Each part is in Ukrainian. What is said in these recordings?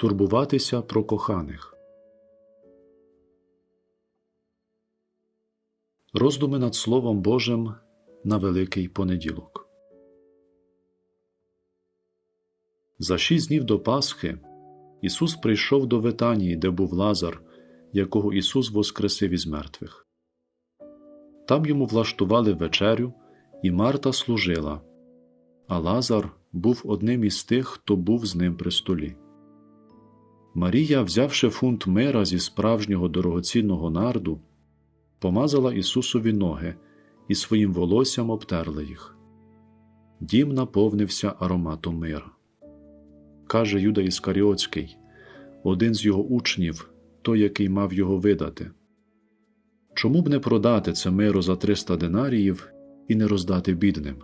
Турбуватися про коханих. Роздуми над Словом Божим на Великий понеділок. За шість днів до Пасхи Ісус прийшов до Ветанії, де був Лазар, якого Ісус воскресив із мертвих. Там йому влаштували вечерю, і Марта служила, а Лазар був одним із тих, хто був з ним при столі. Марія, взявши фунт мира зі справжнього дорогоцінного нарду, помазала Ісусові ноги і своїм волоссям обтерла їх. Дім наповнився ароматом мира. Каже Юда Іскаріоцький, один з його учнів, той, який мав його видати. Чому б не продати це миро за 300 динаріїв і не роздати бідним?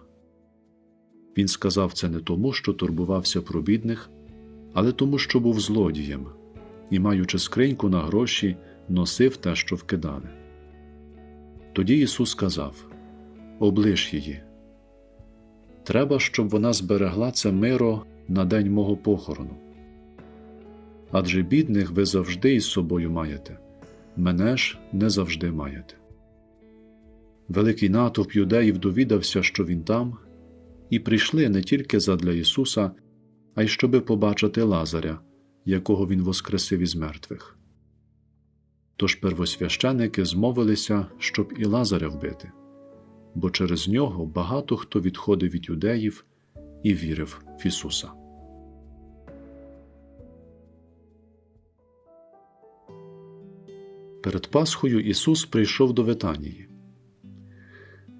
Він сказав це не тому, що турбувався про бідних, але тому, що був злодієм і, маючи скриньку на гроші, носив те, що вкидали. Тоді Ісус сказав Оближ її. Треба, щоб вона зберегла це миро на день мого похорону. Адже бідних ви завжди із собою маєте, мене ж не завжди маєте. Великий натовп юдеїв довідався, що він там, і прийшли не тільки задля Ісуса, а й щоби побачити Лазаря, якого Він воскресив із мертвих. Тож первосвященики змовилися, щоб і Лазаря вбити, бо через нього багато хто відходив від юдеїв і вірив в Ісуса. Перед Пасхою Ісус прийшов до Ветанії.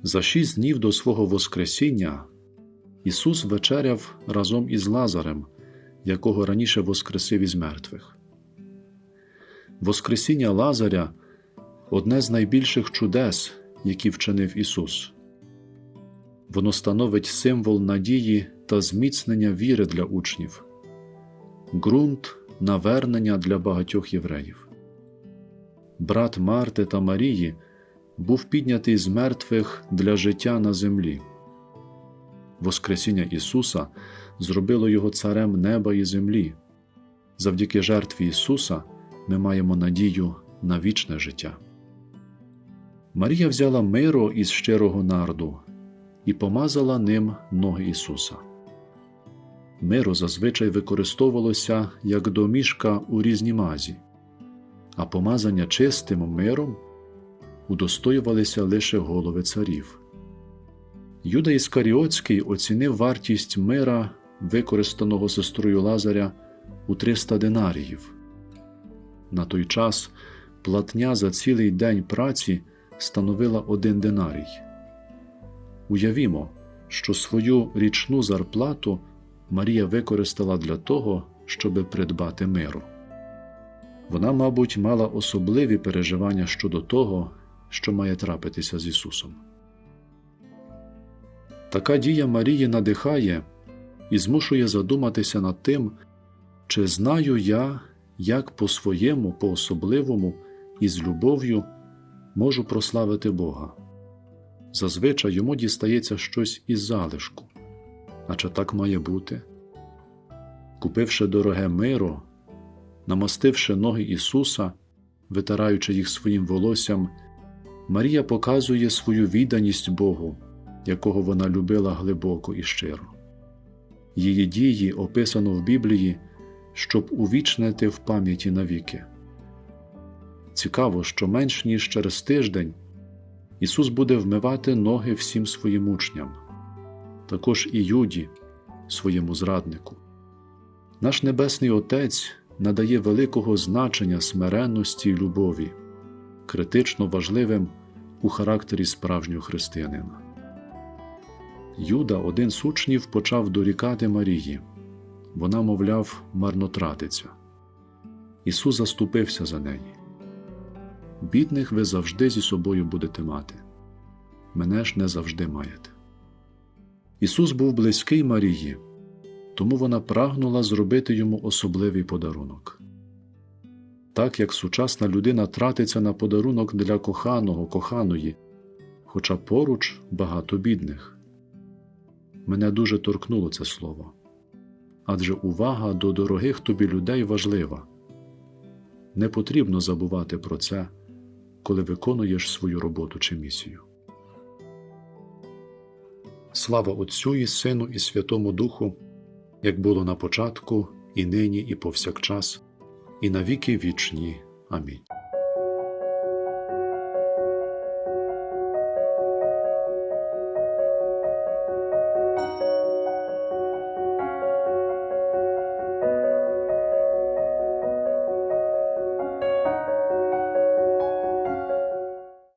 За шість днів до свого Воскресіння Ісус вечеряв разом із Лазарем, якого раніше воскресив із мертвих. Воскресіння Лазаря одне з найбільших чудес, які вчинив Ісус. Воно становить символ надії та зміцнення віри для учнів, ґрунт навернення для багатьох євреїв. Брат Марти та Марії був піднятий з мертвих для життя на землі. Воскресіння Ісуса зробило Його царем неба і землі. Завдяки жертві Ісуса ми маємо надію на вічне життя. Марія взяла миро із щирого нарду і помазала ним ноги Ісуса. Миро зазвичай використовувалося як домішка у різній мазі, а помазання чистим миром удостоювалися лише голови царів. Юда Іскаріоцький оцінив вартість мира, використаного сестрою Лазаря, у 300 динаріїв. На той час платня за цілий день праці становила один динарій. Уявімо, що свою річну зарплату Марія використала для того, щоби придбати миру. Вона, мабуть, мала особливі переживання щодо того, що має трапитися з Ісусом. Така дія Марії надихає і змушує задуматися над тим, чи знаю я, як по своєму, по особливому і з любов'ю можу прославити Бога. Зазвичай йому дістається щось із залишку. А чи так має бути? Купивши дороге миро, намастивши ноги Ісуса, витираючи їх своїм волоссям, Марія показує свою відданість Богу, якого вона любила глибоко і щиро. Її дії описано в Біблії, щоб увічнити в пам'яті навіки. Цікаво, що менш ніж через тиждень Ісус буде вмивати ноги всім своїм учням, також і Юді, своєму зраднику. Наш Небесний Отець надає великого значення смиренності й любові, критично важливим у характері справжнього християнина. Юда, один з учнів, почав дорікати Марії. Вона, мовляв, марнотратиця. Ісус заступився за неї. Бідних ви завжди зі собою будете мати, мене ж не завжди маєте. Ісус був близький Марії, тому вона прагнула зробити йому особливий подарунок. Так як сучасна людина тратиться на подарунок для коханого, коханої, хоча поруч багато бідних. Мене дуже торкнуло це слово. адже увага до дорогих тобі людей важлива. Не потрібно забувати про це, коли виконуєш свою роботу чи місію. Слава Отцю і Сину і Святому Духу, як було на початку, і нині, і повсякчас, і на віки вічні. Амінь.